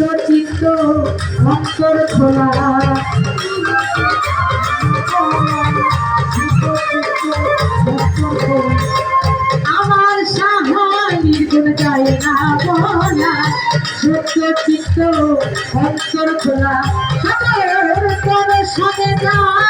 চিত্ত অন্তর খোলা। আমার সাহায় নির্গুণ যায় না বলা। সত্য চিত্ত অন্তর খোলা। তোর সাথে যায়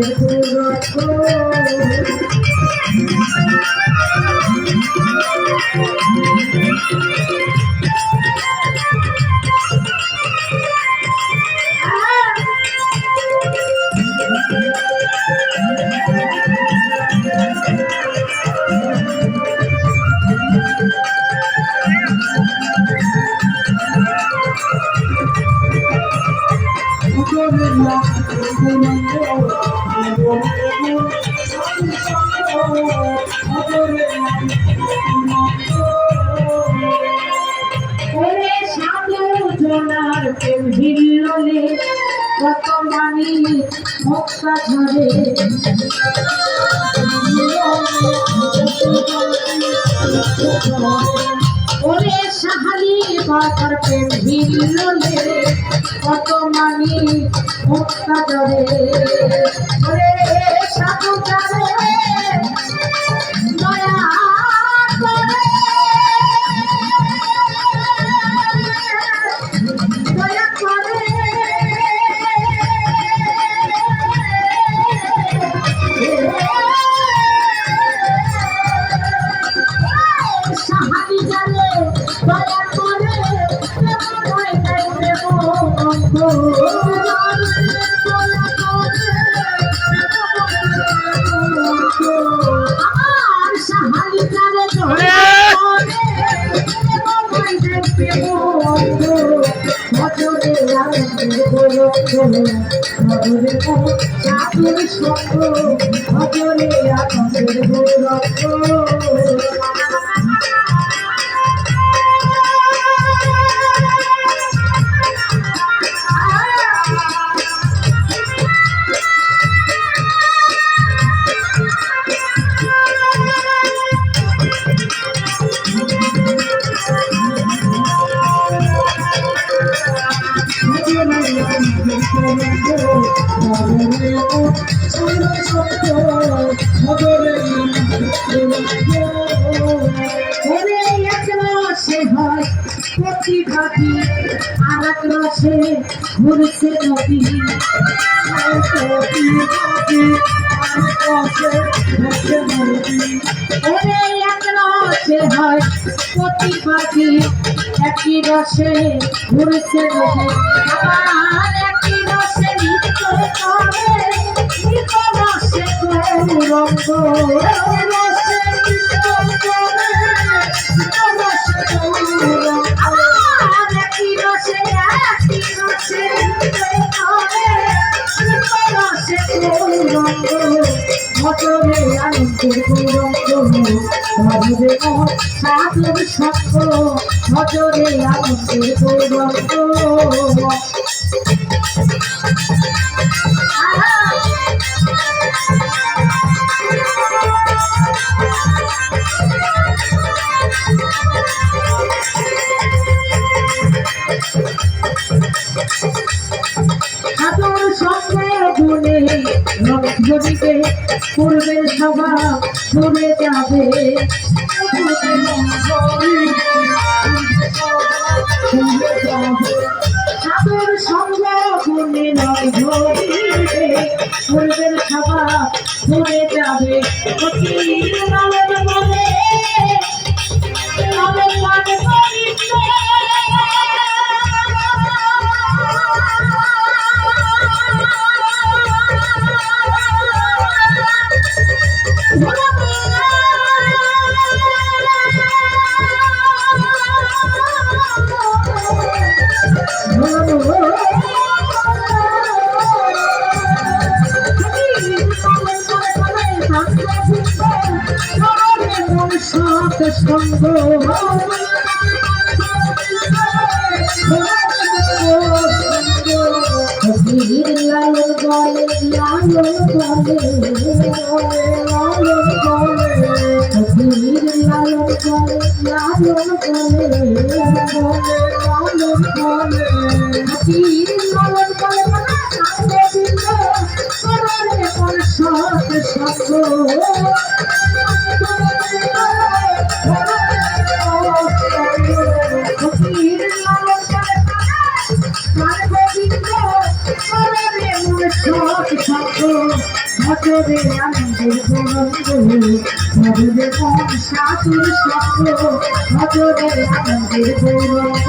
আনন্দে দূরত্ব কত মানি মুক্তা ধরে। ওরে সাহালি বাতার প্রেম হিল্লোলে কত মানি মক্কা ঝরে ওরে সাধু জানে সাধুর সঙ্গ নজরে আনন্দের গোলক রসে হয় প্রতিভাগী আর এক রসে ঘুরছে নদী হয় প্রতিভাগী একই রসে ঘুরছে নদী আবার একই রসে নৃত্য করে নৃত্য রসে গৌরঙ্গ মজরে আনন্দের গৌরঙ্গ মজরে সাধুর সত্য মজরে আনন্দের গৌরঙ্গ সাধুর সঙ্গে পূর্বের সভা ঘুরে যাবে। সাধুর সঙ্গ গুণে নয় ধরিবে পূর্বের সভা সঙ্গ ফকির লালন বলে লালন বলে লালন বলে ফকির লালন বলে লালন বলে ভজরে আনন্দের গরঙ্গ ভজরে কোন শাশুর সঙ্গ ভজরে আনন্দের গরঙ্গ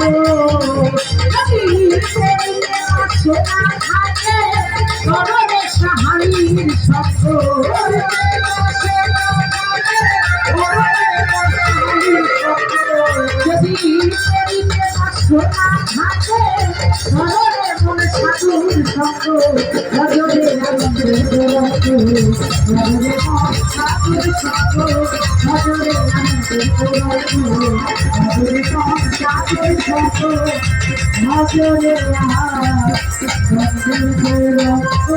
সোনা থাকে সোনা থাকে গররে কোন শাশুর সঙ্গ ভজরে আনন্দের ভজরে কোন শাশুর সঙ্গ ভজরে আনন্দের ভজরে কোন শাশুর সঙ্গ ভজরে আনন্দের গরঙ্গ